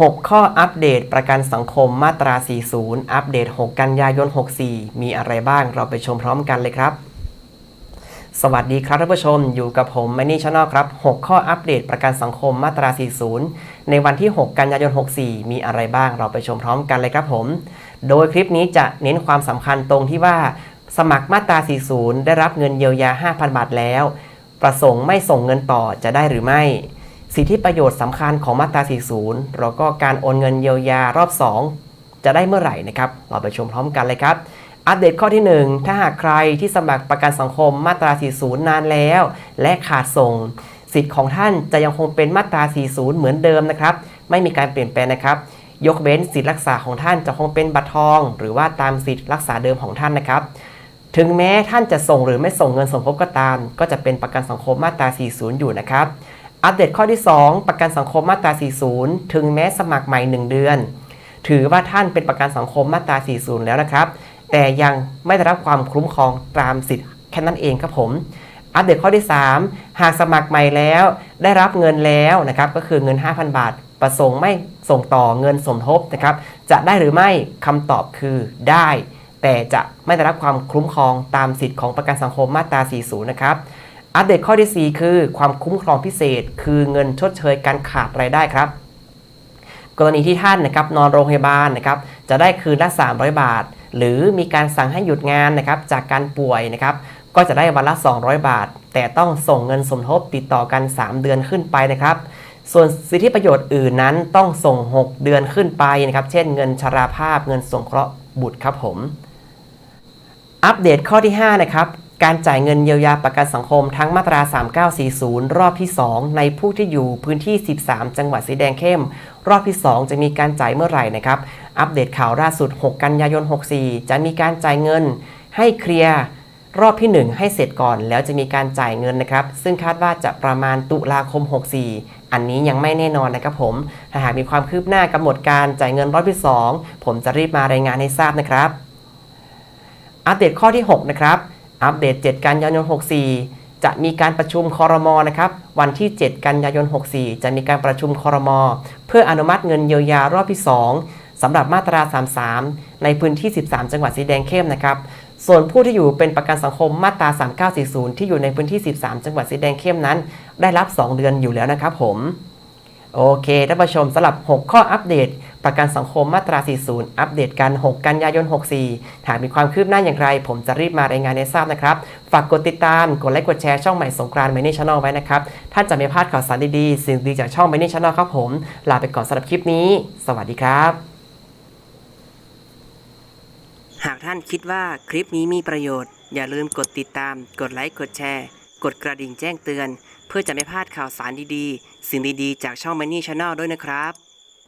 6 ข้ออัปเดตประกันสังคมมาตรา 40 อัปเดต 6 กันยายน 64 มีอะไรบ้างเราไปชมพร้อมกันเลยครับ สวัสดีครับท่านผู้ชม อยู่กับผมแมนนี่ชาแนลครับ 6 ข้ออัปเดตประกันสังคมมาตรา 40 ในวันที่ 6 กันยายน 64 มีอะไรบ้างเราไปชมพร้อมกันเลยครับผม โดยคลิปนี้จะเน้นความสำคัญตรงที่ว่า สมัครมาตรา 40 ได้รับเงินเยียวยา 5,000 บาทแล้ว ประสงค์ไม่ส่งเงินต่อจะได้หรือไม่ สิทธิประโยชน์สำคัญของมาตรา 40 แล้วก็การโอนเงินเยียวยารอบ 2 จะได้เมื่อไหร่นะครับ เราไปชมพร้อมกันเลยครับ อัปเดตข้อที่ 1 ถ้าหากใครที่สมัครประกันสังคมมาตรา 40 นานแล้ว และขาดส่ง สิทธิ์ของท่านจะยังคงเป็นมาตรา 40 เหมือนเดิมนะครับ ไม่มีการเปลี่ยนแปลงนะครับ ยกเว้นสิทธิรักษาของท่านจะคงเป็นบัตรทอง หรือว่าตามสิทธิรักษาเดิมของท่านนะครับถึงแม้ท่านจะส่งหรือไม่ส่งเงินสมทบก็ตาม ก็จะเป็นประกันสังคมมาตรา 40 อยู่นะครับ อัปเดตข้อที่ 2 ประกันสังคมมาตรา 40 ถึงแม้สมัครใหม่ 1 เดือน ถือว่าท่านเป็นประกันสังคมมาตรา 40 แล้วนะครับ แต่ยังไม่ได้รับความคุ้มครองตามสิทธิ์แค่นั้นเองครับผม อัปเดตข้อที่ 3 หากสมัครใหม่แล้ว ได้รับเงินแล้วนะครับ ก็คือเงิน 5,000 บาท ประสงค์ไม่ส่งต่อเงินสมทบนะครับ จะได้หรือไม่คำตอบคือได้ แต่จะไม่ได้รับความคุ้มครองตามสิทธิ์ของประกันสังคมมาตรา 40 นะครับ อัปเดตข้อที่ 4 คือ ความคุ้มครองพิเศษ คือเงินชดเชยการขาดรายได้ครับ กรณีที่ท่านนะครับนอนโรงพยาบาลนะครับจะได้คืนละ 300 บาท หรือมีการสั่งให้หยุดงานนะครับจากการป่วยนะครับก็จะได้วันละ 200 บาท แต่ต้องส่งเงินสมทบติดต่อกัน 3 เดือนขึ้นไปนะครับ ส่วนสิทธิประโยชน์อื่นนั้นต้องส่ง 6 เดือนขึ้นไปนะครับ เช่นเงินชราภาพเงินสงเคราะห์บุตรครับผม อัปเดตข้อที่ 5 นะครับ การจ่ายเงินเยียวยาประกันสังคมทั้งมาตรา 3940 รอบที่ 2 ในผู้ที่อยู่พื้นที่ 13 จังหวัดสีแดงเข้ม รอบที่ 2 จะมีการจ่ายเมื่อไหร่นะครับ อัปเดตข่าวล่าสุด 6 กันยายน 64 จะมีการจ่ายเงินให้เคลียร์รอบที่ 1 ให้เสร็จก่อน แล้วจะมีการจ่ายเงินนะครับ ซึ่งคาดว่าจะประมาณตุลาคม 64 อันนี้ยังไม่แน่นอนนะครับผม ถ้าหากมีความคืบหน้ากำหนดการจ่ายเงินรอบที่ 2 ผมจะรีบมารายงานให้ทราบนะครับ อัปเดตข้อที่ 6 นะครับ อัปเดต 7 กันยายน 64 จะมีการประชุมคอรมอนะครับ วันที่ 7 กันยายน 64 จะมีการประชุมคอรมอเพื่ออนุมัติเงินเยียวยารอบที่ 2สำหรับมาตรา 33 ในพื้นที่ 13 จังหวัดสีแดงเข้มนะครับ ส่วนผู้ที่อยู่เป็นประกันสังคมมาตรา 3940 ที่อยู่ในพื้นที่ 13 จังหวัดสีแดงเข้มนั้น ได้รับ 2 เดือนอยู่แล้วนะครับผม โอเคท่านผู้ชมสำหรับ 6 ข้ออัปเดต ประกันสังคมมาตรา 40 อัปเดตกัน 6 กันยายน 64 หากมีความคืบหน้าอย่างไร ผมจะรีบมารายงานให้ทราบนะครับ ฝากกดติดตาม กดไลค์ กดแชร์ช่องใหม่สงกรานต์ Many Channel ไว้นะครับ ท่านจะไม่พลาดข่าวสารดีๆ สิ่งดีจากช่อง Many Channel ครับผม ลาไปก่อนสำหรับคลิปนี้ สวัสดีครับ หากท่านคิดว่าคลิปนี้มีประโยชน์ อย่าลืมกดติดตาม กดไลค์ กดแชร์ กดกระดิ่งแจ้งเตือน เพื่อจะไม่พลาดข่าวสารดีๆ สิ่งดีๆ จากช่อง Money Channel ด้วยนะครับ